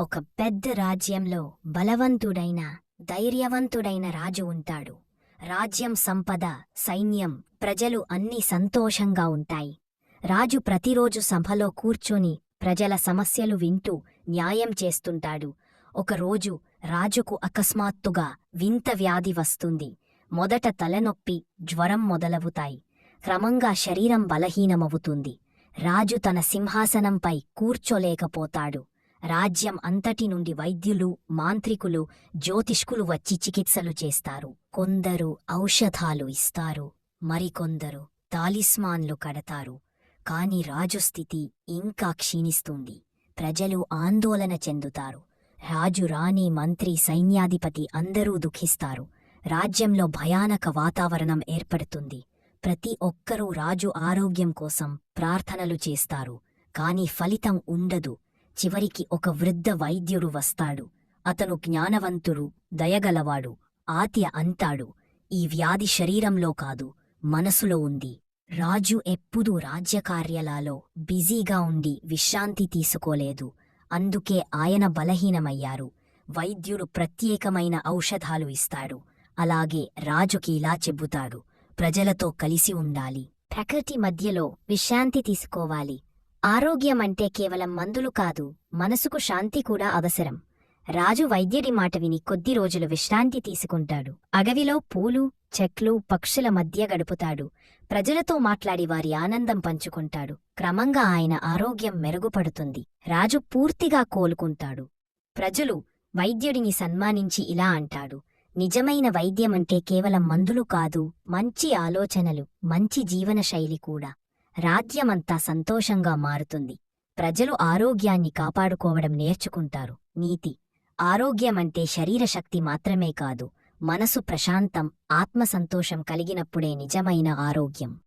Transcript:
ఒక పెద్ద రాజ్యంలో బలవంతుడైన ధైర్యవంతుడైన రాజు ఉంటాడు. రాజ్యం సంపద సైన్యం ప్రజలు అన్నీ సంతోషంగా ఉంటాయి. రాజు ప్రతిరోజు సభలో కూర్చొని ప్రజల సమస్యలు వింటూ న్యాయం చేస్తుంటాడు. ఒకరోజు రాజుకు అకస్మాత్తుగా వింత వ్యాధి వస్తుంది. మొదట తలనొప్పి జ్వరం మొదలవుతాయి. క్రమంగా శరీరం బలహీనమవుతుంది. రాజు తన సింహాసనంపై కూర్చోలేకపోతాడు. రాజ్యం అంతటి నుండి వైద్యులు మాంత్రికులు జ్యోతిష్కులు వచ్చి చికిత్సలు చేస్తారు. కొందరు ఔషధాలు ఇస్తారు. మరికొందరు తాలిస్మాన్లు కడతారు. కాని రాజు స్థితి ఇంకా క్షీణిస్తుంది. ప్రజలు ఆందోళన చెందుతారు. రాజు రాణి మంత్రి సైన్యాధిపతి అందరూ దుఃఖిస్తారు. రాజ్యంలో భయానక వాతావరణం ఏర్పడుతుంది. ప్రతి ఒక్కరూ రాజు ఆరోగ్యం కోసం ప్రార్థనలు చేస్తారు. కాని ఫలితం ఉండదు. చివరికి ఒక వృద్ధ వైద్యుడు వస్తాడు. అతను జ్ఞానవంతుడు దయగలవాడు ఆత్య అంటాడు ఈ వ్యాధి శరీరంలో కాదు మనసులో ఉంది. రాజు ఎప్పుడూ రాజ్యకార్యాలలో బిజీగా ఉండి విశ్రాంతి తీసుకోలేదు. అందుకే ఆయన బలహీనమయ్యారు. వైద్యుడు ప్రత్యేకమైన ఔషధాలు ఇస్తాడు. అలాగే రాజుకి ఇలా చెబుతాడు ప్రజలతో కలిసి ఉండాలి. ప్రకృతి మధ్యలో విశ్రాంతి తీసుకోవాలి. ఆరోగ్యం అంటే కేవలం మందులు కాదు మనసుకు శాంతి కూడా అవసరం. రాజు వైద్యుడి మాట విని కొద్ది రోజులు విశ్రాంతి తీసుకుంటాడు. అడవిలో పూలు చెట్లు పక్షుల మధ్య గడుపుతాడు. ప్రజలతో మాట్లాడి వారి ఆనందం పంచుకుంటాడు. క్రమంగా ఆయన ఆరోగ్యం మెరుగుపడుతుంది. రాజు పూర్తిగా కోలుకుంటాడు. ప్రజలు వైద్యుడిని సన్మానించి ఇలా అంటాడు. నిజమైన వైద్యమంటే కేవలం మందులు కాదు మంచి ఆలోచనలు మంచి జీవనశైలి కూడా. రాజ్యమంతా సంతోషంగా మారుతుంది. ప్రజలు ఆరోగ్యాన్ని కాపాడుకోవడం నేర్చుకుంటారు. నీతి. ఆరోగ్యమంటే శరీరశక్తి మాత్రమే కాదు మనసు ప్రశాంతం ఆత్మసంతోషం కలిగినప్పుడే నిజమైన ఆరోగ్యం.